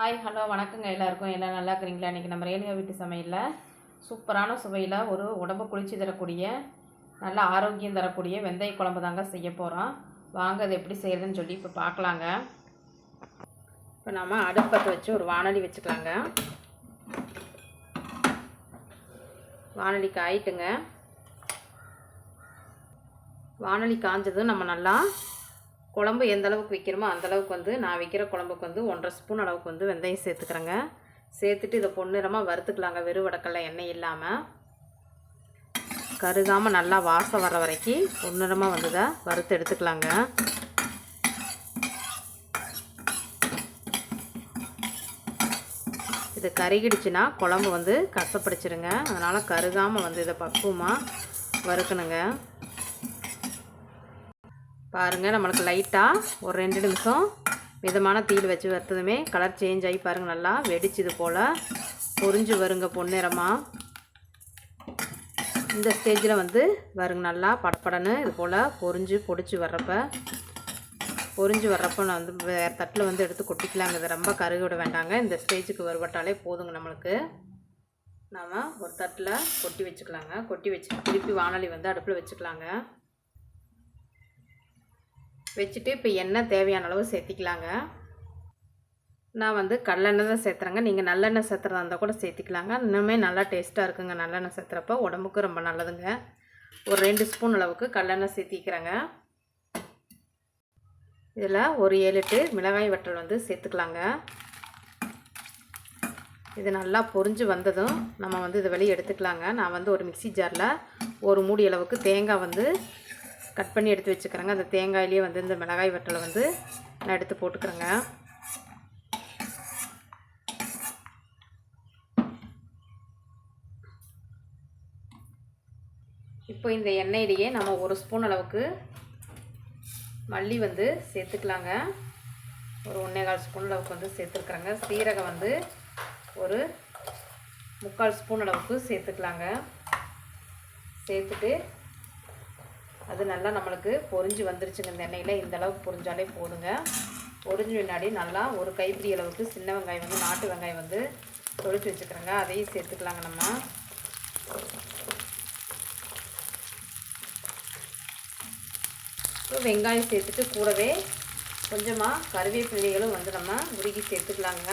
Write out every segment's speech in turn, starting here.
Hi hello வணக்கங்க எல்லாருக்கும். எல்லாம் நல்லா இருக்கிறீங்களா? இன்றைக்கி நம்ம ரேணுகா வீட்டு சமையலில் சூப்பரான சுவையில் ஒரு உடம்பு குளிர்ச்சி தரக்கூடிய நல்ல ஆரோக்கியம் தரக்கூடிய வெந்தய குழம்பு தாங்க செய்ய போகிறோம் வாங்க அது எப்படி செய்கிறதுன்னு சொல்லி இப்போ பார்க்கலாங்க இப்போ நம்ம அடுப்பத்தை வச்சு ஒரு வானொலி வச்சுக்கலாங்க. வானொலி காயிட்டுங்க வானொலி காஞ்சதும் நம்ம நல்லா குழம்பு எந்த அளவுக்கு வைக்கிறோமோ அந்த அளவுக்கு வந்து நான் வைக்கிற குழம்புக்கு வந்து ஒன்றரை ஸ்பூன் அளவுக்கு வந்து வெந்தயம் சேர்த்துக்கிறேங்க. சேர்த்துட்டு இதை பொன்னிறமாக வறுத்துக்கலாங்க. வெறும் வடக்கல்ல எண்ணெய் இல்லாமல் கருகாமல் நல்லா வாசம் வர வரைக்கும் பொன்னிறமாக வந்ததை வறுத்து எடுத்துக்கலாங்க. இது கருகிடுச்சுன்னா குழம்பு வந்து கசப்பிடிச்சிருங்க. அதனால் கருகாமல் வந்து இதை பக்குவமாக வறுக்கணுங்க. பாருங்கள் நம்மளுக்கு லைட்டாக ஒரு ரெண்டு நிமிஷம் மிதமான தீயில் வச்சு வறுத்ததுமே கலர் சேஞ்ச் ஆகி பாருங்கள் நல்லா வெடிச்சது போல். பொறிஞ்சு வருங்க பொன்னிறமாக இந்த ஸ்டேஜில் வந்து வருங்க நல்லா படப்படன்னு இது போல் பொறிஞ்சு பொடிச்சு வர்றப்ப பொறிஞ்சு வர்றப்போ நான் வந்து வேறு தட்டில் வந்து எடுத்து கொட்டிக்கலாங்க. இது ரொம்ப கருக விட வேண்டாங்க. இந்த ஸ்டேஜுக்கு வருபட்டாலே போதுங்க நம்மளுக்கு. நாம் ஒரு தட்டில் கொட்டி வச்சுக்கலாங்க. கொட்டி வச்சு திருப்பி வானொலி வந்து அடுப்பில் வச்சுக்கலாங்க. வச்சுட்டு இப்போ எண்ணெய் தேவையான அளவு சேர்த்திக்கலாங்க. நான் வந்து கடலெண்ணெய் தான் சேர்த்துறேங்க. நீங்கள் நல்லெண்ணெய் சேர்த்துறதா இருந்தால் கூட சேர்த்திக்கலாங்க. இன்னுமே நல்லா டேஸ்ட்டாக இருக்குங்க நல்லெண்ணெய் சேர்த்துறப்ப. உடம்புக்கு ரொம்ப நல்லதுங்க. ஒரு ரெண்டு ஸ்பூன் அளவுக்கு கடலெண்ணெய் சேர்த்திக்கிறேங்க. இதில் ஒரு ஏழு எட்டு மிளகாய் வற்றல் வந்து சேர்த்துக்கலாங்க. இது நல்லா பொரிஞ்சு வந்ததும் நம்ம வந்து இதை வெளியே எடுத்துக்கலாங்க. நான் வந்து ஒரு மிக்சி ஜாரில் ஒரு மூடி அளவுக்கு தேங்காய் வந்து கட் பண்ணி எடுத்து வச்சுக்கிறேங்க. அந்த தேங்காயிலேயே வந்து இந்த மிளகாய் வட்டலை வந்து நான் எடுத்து போட்டுக்கிறேங்க. இப்போ இந்த எண்ணெயிலேயே நம்ம ஒரு ஸ்பூன் அளவுக்கு மல்லி வந்து சேர்த்துக்கலாங்க. ஒரு ஒன்றே கால் ஸ்பூன் அளவுக்கு வந்து சேர்த்துருக்குறேங்க. சீரகம் வந்து ஒரு முக்கால் ஸ்பூன் அளவுக்கு சேர்த்துக்கலாங்க. சேர்த்துட்டு அது நல்லா நம்மளுக்கு பொறிஞ்சு வந்துருச்சுங்க இந்த எண்ணெயில். இந்த அளவுக்கு பொரிஞ்சாலே போதுங்க. பொறிஞ்சு பின்னாடி நல்லா ஒரு கைப்பிடி அளவுக்கு சின்ன வெங்காயம் வந்து நாட்டு வெங்காயம் வந்து தொளிச்சு வச்சுக்கிறேங்க. அதையும் சேர்த்துக்கலாங்க நம்ம. வெங்காயம் சேர்த்துட்டு கூடவே கொஞ்சமாக கருவேப்பிள்ளைகளும் வந்து நம்ம உருகி சேர்த்துக்கலாங்க.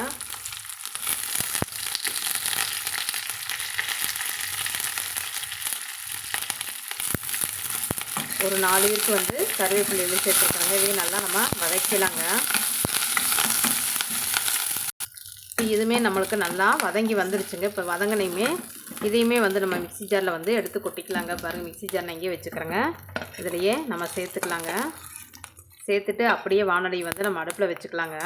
ஒரு நாலு பேருக்கு வந்து கருவேப்பிலை சேர்த்துருக்காங்க. இதையும் நல்லா நம்ம வதக்கலாங்க இதுவுமே நம்மளுக்கு நல்லா வதங்கி வந்துருச்சுங்க. இப்போ வதங்கினையுமே இதையுமே வந்து நம்ம மிக்சி ஜாரில் வந்து எடுத்து கொட்டிக்கலாங்க. பாருங்கள் மிக்சி ஜார் நான் வச்சுக்கிறேங்க. இதிலையே நம்ம சேர்த்துக்கலாங்க. சேர்த்துட்டு அப்படியே வானொலி வந்து நம்ம அடுப்பில் வச்சுக்கலாங்க.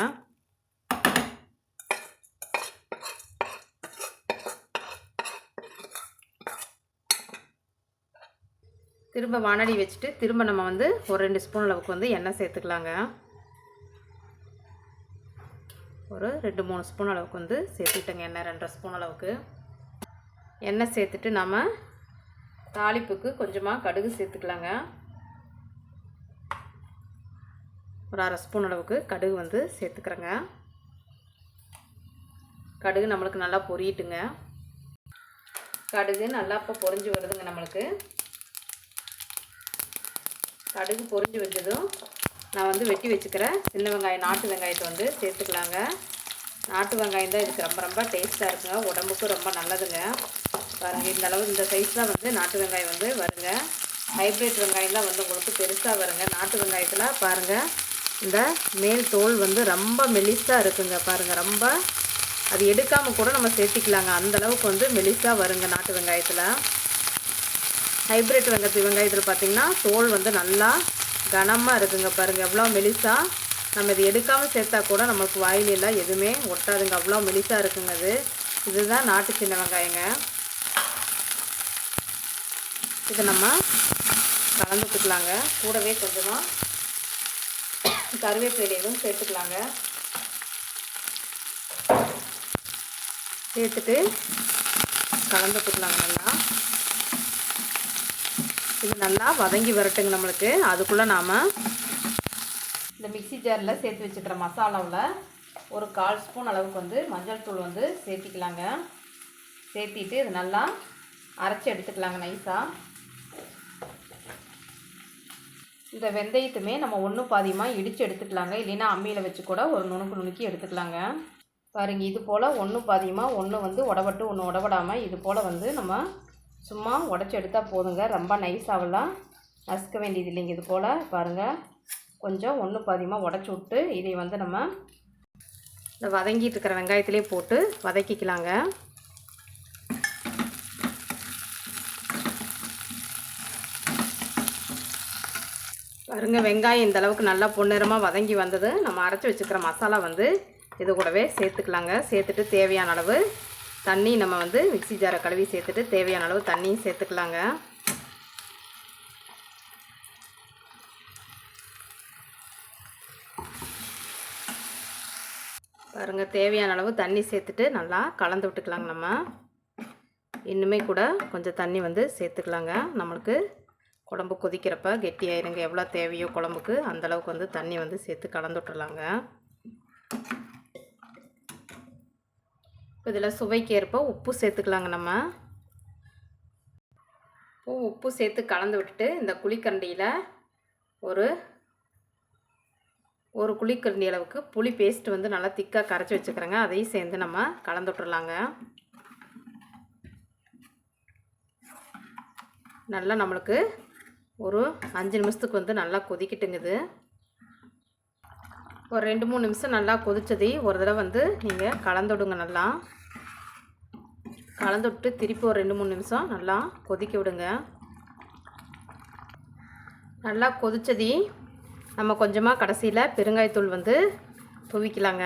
திரும்ப வானடி வச்சுட்டு திரும்ப நம்ம வந்து ஒரு ரெண்டு ஸ்பூன் அளவுக்கு வந்து எண்ணெய் சேர்த்துக்கலாங்க. ஒரு ரெண்டு மூணு ஸ்பூன் அளவுக்கு வந்து சேர்த்துக்கிட்டேங்க எண்ணெய் ரெண்டரை ஸ்பூன் அளவுக்கு. எண்ணெய் சேர்த்துட்டு நம்ம தாளிப்புக்கு கொஞ்சமாக கடுகு சேர்த்துக்கலாங்க. ஒரு அரை ஸ்பூன் அளவுக்கு கடுகு வந்து சேர்த்துக்கிறேங்க. கடுகு நம்மளுக்கு நல்லா பொரியட்டுங்க கடுகு நல்லா இப்போ பொரிஞ்சு வருதுங்க நம்மளுக்கு. கடுகு பொரிஞ்சு வச்சதும் நான் வந்து வெட்டி வச்சுக்கிறேன். சின்ன வெங்காயம் நாட்டு வெங்காயத்தை வந்து சேர்த்துக்கலாங்க. நாட்டு வெங்காயம் தான் இதுக்கு ரொம்ப ரொம்ப டேஸ்ட்டாக இருக்குங்க. உடம்புக்கும் ரொம்ப நல்லதுங்க. பாருங்கள் இந்த அளவு இந்த சைஸில் வந்து நாட்டு வெங்காயம் வந்து வருங்க. ஹைப்ரிட் வெங்காயம் தான் வந்து உங்களுக்கு பெருசாக வருங்க. நாட்டு வெங்காயத்தில் பாருங்கள் இந்த மேல் தோல் வந்து ரொம்ப மெலிசாக இருக்குங்க. பாருங்கள் ரொம்ப அது எடுக்காமல் கூட நம்ம சேர்த்திக்கலாங்க. அந்தளவுக்கு வந்து மெலிசாக வருங்க நாட்டு வெங்காயத்தில். ஹைப்ரிட் வெங்காயத்து வெங்காயத்தில் பார்த்திங்கன்னா தோல் வந்து நல்லா கனமாக இருக்குங்க பாருங்கள் எவ்வளோ மெலிசாக நம்ம இது எடுக்காமல் சேர்த்தா கூட நமக்கு வாயிலெல்லாம் எதுவுமே ஒட்டாதுங்க. அவ்வளோ மெலிசாக இருக்குங்க அது. இதுதான் நாட்டு சின்ன வெங்காயங்க. இதை நம்ம கலந்துட்டுக்கலாங்க கூடவே கொஞ்சமாக கருவேப்பிலையும் சேர்த்துக்கலாங்க. சேர்த்துட்டு கலந்துட்டுக்கலாங்க நல்லா. இது நல்லா வதங்கி வரட்டுங்க நம்மளுக்கு. அதுக்குள்ளே நாம் இந்த மிக்சி ஜாரில் சேர்த்து வச்சுக்கிற மசாலாவில் ஒரு கால் ஸ்பூன் அளவுக்கு வந்து மஞ்சள் தூள் வந்து சேர்த்திக்கலாங்க. சேர்த்திட்டு இது நல்லா அரைச்சி எடுத்துக்கலாங்க நைஸாக இந்த வெந்தயத்துமே நம்ம ஒன்று பாதியமாக இடித்து எடுத்துக்கலாங்க. இல்லைன்னா அம்மியில் வச்சு கூட ஒரு நுணுக்கு நுணுக்கி எடுத்துக்கலாங்க. பாருங்கள் இது போல் ஒன்று பாதியமாக ஒன்று வந்து உடவட்டு ஒன்று உடவிடாமல் இது போல் வந்து நம்ம சும்மா உடச்சி எடுத்தால் போதுங்க. ரொம்ப நைஸாகலாம் நசுக்க வேண்டியது இல்லைங்க இது போல். பாருங்கள் கொஞ்சம் ஒன்று பாதியமாக உடச்சி விட்டு இதை வந்து நம்ம இந்த வதங்கிட்டு இருக்கிற வெங்காயத்திலே போட்டு வதக்கிக்கலாங்க. பாருங்க வெங்காயம் இந்த அளவுக்கு நல்லா பொன்னிறமாக வதங்கி வந்தது. நம்ம அரைச்சி வச்சுக்கிற மசாலா வந்து இது கூடவே சேர்த்துக்கலாங்க. சேர்த்துட்டு தேவையான அளவு தண்ணி நம்ம வந்து மிக்ஸி ஜாரை கழுவி சேர்த்துட்டு தேவையான அளவு தண்ணியும் சேர்த்துக்கலாங்க. பாருங்கள் தேவையான அளவு தண்ணி சேர்த்துட்டு நல்லா கலந்து விட்டுக்கலாங்க நம்ம. இன்னுமே கூட கொஞ்சம் தண்ணி வந்து சேர்த்துக்கலாங்க. நம்மளுக்கு குழம்பு கொதிக்கிறப்ப கெட்டியாயிருங்க. எவ்வளோ தேவையோ குழம்புக்கு அந்தளவுக்கு வந்து தண்ணி வந்து சேர்த்து கலந்து விட்டுறலாங்க. இதில் சுவைக்கு ஏற்ப உப்பு சேர்த்துக்கலாங்க நம்ம. உப்பு உப்பு சேர்த்து கலந்து விட்டுட்டு இந்த குழிக்கரண்டியில் ஒரு ஒரு குழிக்கரண்டி அளவுக்கு புளி பேஸ்ட் வந்து நல்லா திக்காக கரைச்சி வச்சுக்கிறேங்க. அதையும் சேர்ந்து நம்ம கலந்து விட்டுறலாங்க. நல்லா நம்மளுக்கு ஒரு அஞ்சு நிமிஷத்துக்கு வந்து நல்லா கொதிக்கிட்டுங்குது. ஒரு ரெண்டு மூணு நிமிஷம் நல்லா கொதிச்சது ஒரு தடவை வந்து நீங்கள் கலந்து விடுங்க நல்லா. கலந்து விட்டு திருப்பி ஒரு ரெண்டு மூணு நிமிஷம் நல்லா கொதிக்க விடுங்க. நல்லா கொதிச்சதி நம்ம கொஞ்சமாக கடைசியில் பெருங்காயத்தூள் வந்து துவிக்கலாங்க.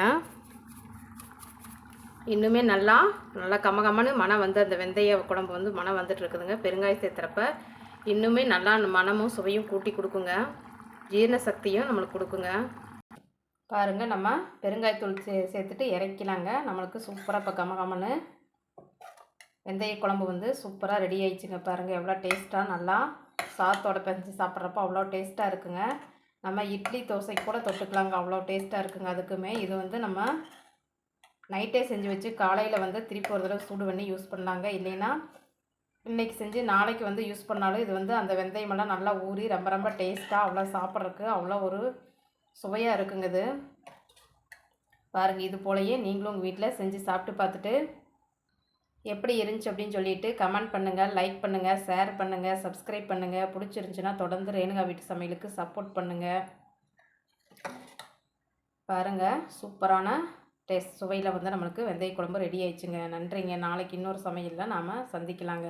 இன்னுமே நல்லா நல்லா கமகமன்னு மனம் வந்து அந்த வெந்தய குழம்பு வந்து மனம் வந்துட்டு இருக்குதுங்க. பெருங்காயம் சேர்த்துறப்ப இன்னுமே நல்லா மனமும் சுவையும் கூட்டி கொடுக்குங்க. ஜீரண சக்தியும் நம்மளுக்கு கொடுக்குங்க. பாருங்கள் நம்ம பெருங்காயத்தூள் சே சேர்த்துட்டு இறக்கலாங்க. நம்மளுக்கு சூப்பராக இப்போ கமகமன்னு வெந்தய குழம்பு வந்து சூப்பராக ரெடி ஆயிடுச்சுங்க பாருங்கள் எவ்வளோ டேஸ்ட்டாக நல்லா சாத்தோட பெஞ்சு சாப்பிட்றப்ப அவ்வளோ டேஸ்ட்டாக இருக்குங்க. நம்ம இட்லி தோசைக்கு கூட தொட்டுக்கலாங்க. அவ்வளோ டேஸ்ட்டாக இருக்குங்க அதுக்குமே. இது வந்து நம்ம நைட்டே செஞ்சு வச்சு காலையில் வந்து திருப்பி ஒரு தடவை சூடு பண்ணி யூஸ் பண்ணலாங்க. இல்லைன்னா இன்றைக்கி செஞ்சு நாளைக்கு வந்து யூஸ் பண்ணாலும் இது வந்து அந்த வெந்தயமெல்லாம் நல்லா ஊறி ரொம்ப ரொம்ப டேஸ்ட்டாக அவ்வளோ சாப்பிட்றதுக்கு அவ்வளோ ஒரு சுவையாக இருக்குங்க இது பாருங்கள் இது போலயே நீங்களும் உங்கள் வீட்டில் செஞ்சு சாப்பிட்டு பார்த்துட்டு எப்படி இருந்துச்சு அப்படின்னு சொல்லிட்டு கமெண்ட் பண்ணுங்கள் லைக் பண்ணுங்கள் ஷேர் பண்ணுங்கள் சப்ஸ்கிரைப் பண்ணுங்கள் பிடிச்சிருந்துச்சுன்னா தொடர்ந்து ரேணுகா வீட்டு சமையலுக்கு சப்போர்ட் பண்ணுங்கள் பாருங்கள் சூப்பரான டேஸ்ட் சுவையில் வந்து நம்மளுக்கு வெந்தய குழம்பு ரெடி ஆயிடுச்சுங்க. நன்றிங்க. நாளைக்கு இன்னொரு சமையலில் நாம் சந்திக்கலாங்க.